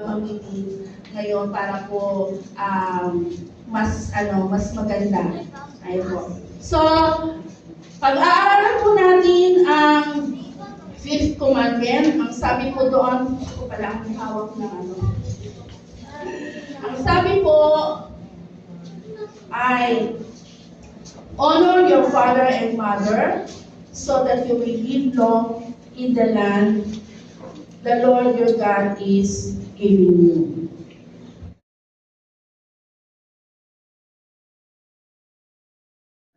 mag-meeting ngayon para po um, mas ano mas maganda. Ayun po. So, pag-aaralan po natin ang fifth commandment. Ang sabi po doon, ako pala ang hawak ng ano. Ang sabi po ay honor your father and mother so that you will live long in the land the Lord your God is giving you.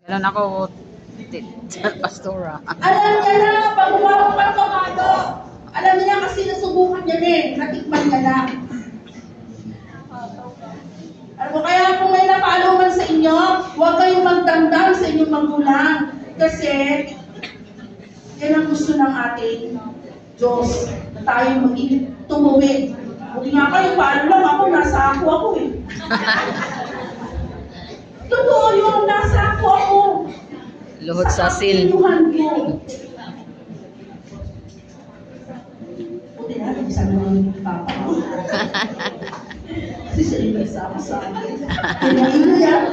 Ganun ako, pastora. Alam niya na, pag umawak pa ng kamado, alam niya kasi nasubukan niya na eh, natikman niya na. Alam mo, kaya kung may napalo man sa inyo, huwag kayong magdamdam sa inyong magulang. Kasi, yan ang gusto ng ating Diyos, na tayo maging tumuwid. Huwag nga kayo, paano lang ako, nasa ako ako eh. Totoo yun, nasa ako ako. Luhod sa ko. Buti na, nagsama na yung papa ko. Kasi siya yung nagsama sa akin. Kaya yun yan.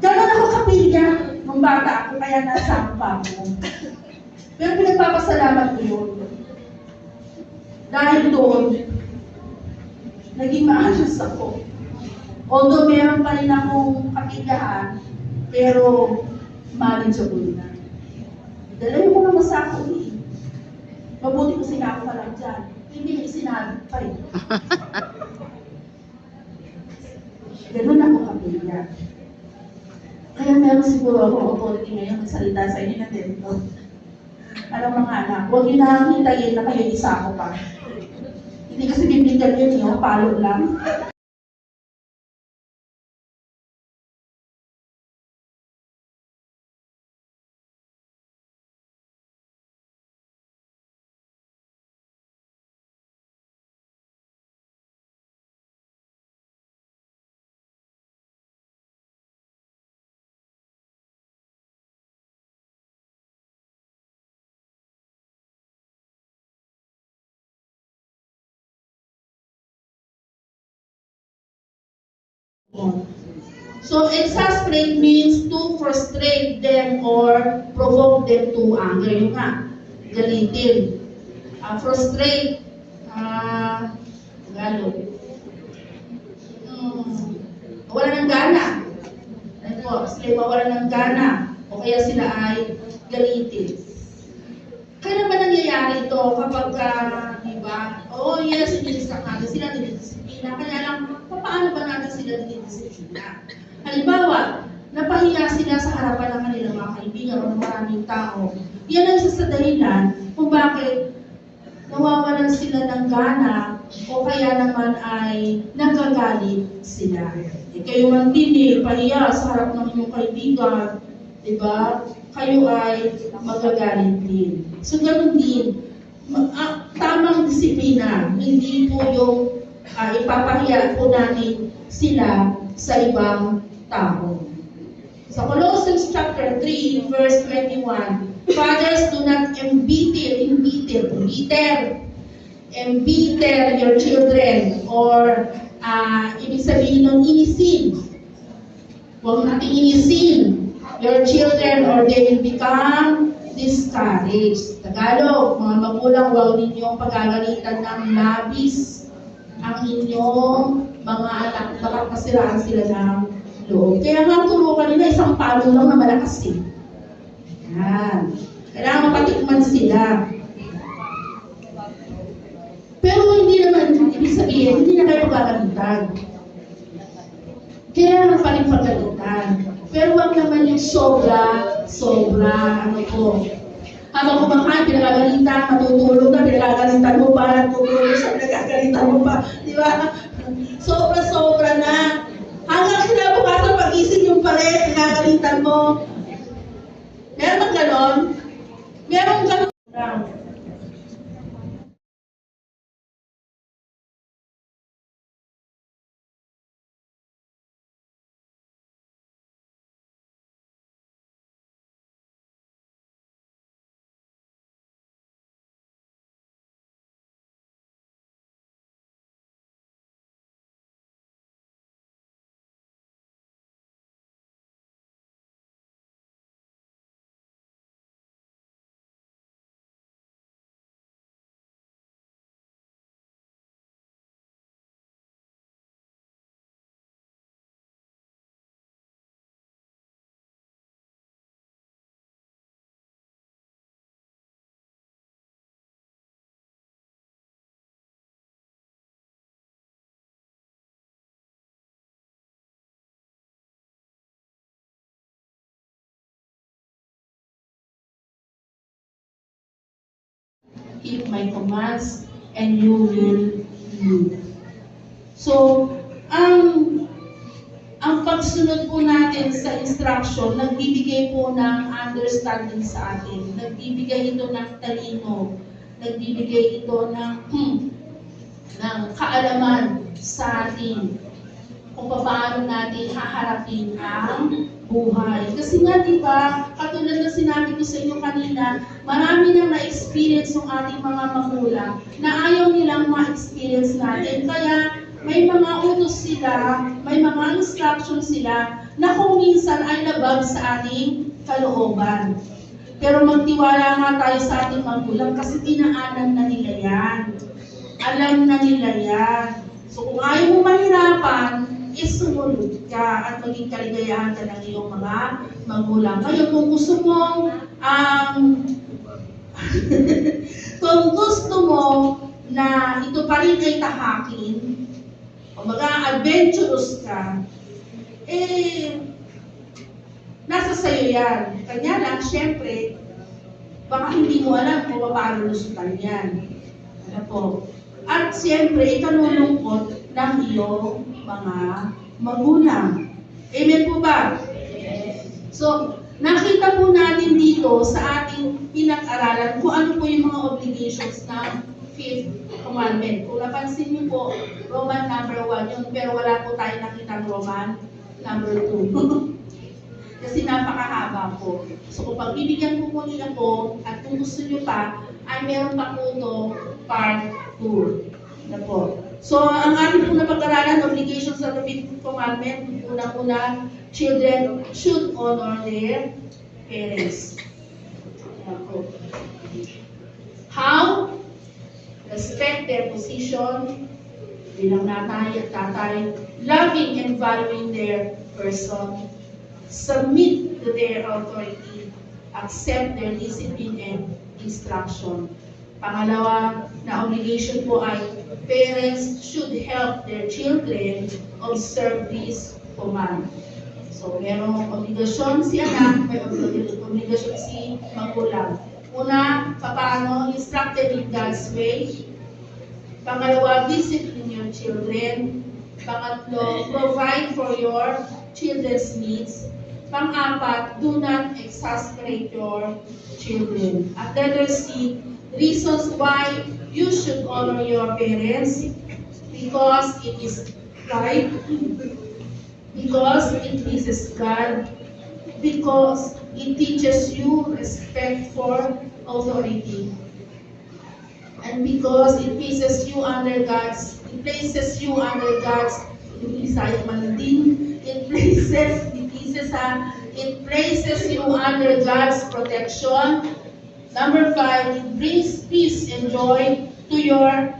Ganon ako kapilya nung bata ako, kaya nasama pa ako. Pero pinagpapasalamat ko yun. Dahil doon, naging maayos ako. Although meron pa rin akong katigahan, pero manageable na. Dalawa ko naman sa ako eh. Mabuti ko sinabi pa lang dyan. Hindi na sinabi pa eh. Ganun ako kapilya. Kaya meron siguro ako authority ngayon magsalita sa inyo na dito. Alam mga anak, huwag niyo na hintayin na kayo isa ko pa. Hindi kasi bibigyan yun yung palo lang. So exasperate means to frustrate them or provoke them to anger. Yun nga, galitin. Ah, frustrate, ah, Tagalog. Hmm, wala ng gana. Ano po, sila mawala ng gana. O kaya sila ay galitin. Kaya naman nangyayari ito kapag, uh, di ba, oh yes, dinidistract natin sila, dinidisiplina. Kaya lang, paano ba natin sila dinidisiplina? Halimbawa, napahiya sila sa harapan ng kanilang mga kaibigan o ng maraming tao. Yan ang isa sa dahilan kung bakit nawawalan sila ng gana o kaya naman ay nagagalit sila. E kayo man din eh, pahiya sa harap ng inyong kaibigan, di ba? Kayo ay magagalit din. So, ganun din. Ah, tamang disiplina, hindi po yung ah, ipapahiya po natin sila sa ibang tao. Sa Colossians chapter 3, verse 21, Fathers, do not embitter, embitter, embitter, embitter your children or ah, ibig sabihin nun, inisin. Huwag natin inisin your children or they will become discouraged. Tagalog, mga magulang, huwag ninyong pagagalitan ng labis ang inyong mga anak, baka masiraan sila ng loob. Kaya nga turukan nila, isang palo lang na malakas eh. Yan. Kailangan mapatikman sila. Pero hindi naman, ibig sabihin, hindi na kayo gagalitan. Kaya pa rin pagalitan. Pero wag naman yung sobra, sobra, ano po. Habang kumakain, pinagagalitan, matutulog na, pinagagalitan mo pa, natutulog sa pinagagalitan mo pa. Di ba? Sobra-sobra na. Hanggang kinabukasan pag-isip yung pare, pinagagalitan mo. Meron ganon? Meron ganon. Keep my commands, and you will live. So, ang ang pagsunod po natin sa instruction, nagbibigay po ng understanding sa atin. Nagbibigay ito ng talino. Nagbibigay ito ng, ng kaalaman sa atin kung paano natin haharapin ang buhay. Kasi nga, di ba, katulad na sinabi ko sa inyo kanina, marami nang na-experience ng ating mga magulang na ayaw nilang ma-experience natin. Kaya, may mga utos sila, may mga instructions sila na kung minsan ay labag sa ating kalooban. Pero magtiwala nga tayo sa ating magulang kasi tinaanan na nila yan. Alam na nila yan. So kung ayaw mo mahirapan, is sumunod ka at maging kaligayahan ka ng iyong mga magulang. Kaya kung gusto mong um, kung gusto mo na ito pa rin ay tahakin, o mga adventurous ka, eh, nasa sayo yan. Kanya lang, syempre, baka hindi mo alam kung paano lusutan yan. Ano po? At siyempre, ikanulungkot ng iyong mga magulang. Amen po ba? So, nakita po natin dito sa ating pinag-aralan kung ano po yung mga obligations ng fifth commandment. Kung napansin niyo po, Roman number 1 yun, pero wala po tayo nakita Roman number 2. Kasi napakahaba po. So kung pagbibigyan po muli ako, at kung gusto niyo pa, ay meron pa po ito part 2. Na po. So ang ating po napag-aralan, obligations of the fifth commandment, unang-una, children should honor their parents. How? Respect their position, bilang natay at tatay, loving and valuing their person, submit to their authority, accept their discipline and instruction. Pangalawa na obligation po ay parents should help their children observe this command. So, merong obligasyon si anak, may obligasyon si magulang. Una, paano instructed in God's way. Pangalawa, discipline your children. Pangatlo, provide for your children's needs. Pang-apat, do not exasperate your children. At letter C, reasons why you should honor your parents because it is right, because it pleases God, because it teaches you respect for authority, and because it places you under God's, it places you under God's, Bisaya man din, it places, it places, ah, it places you under God's protection. Number five, brings peace and joy to your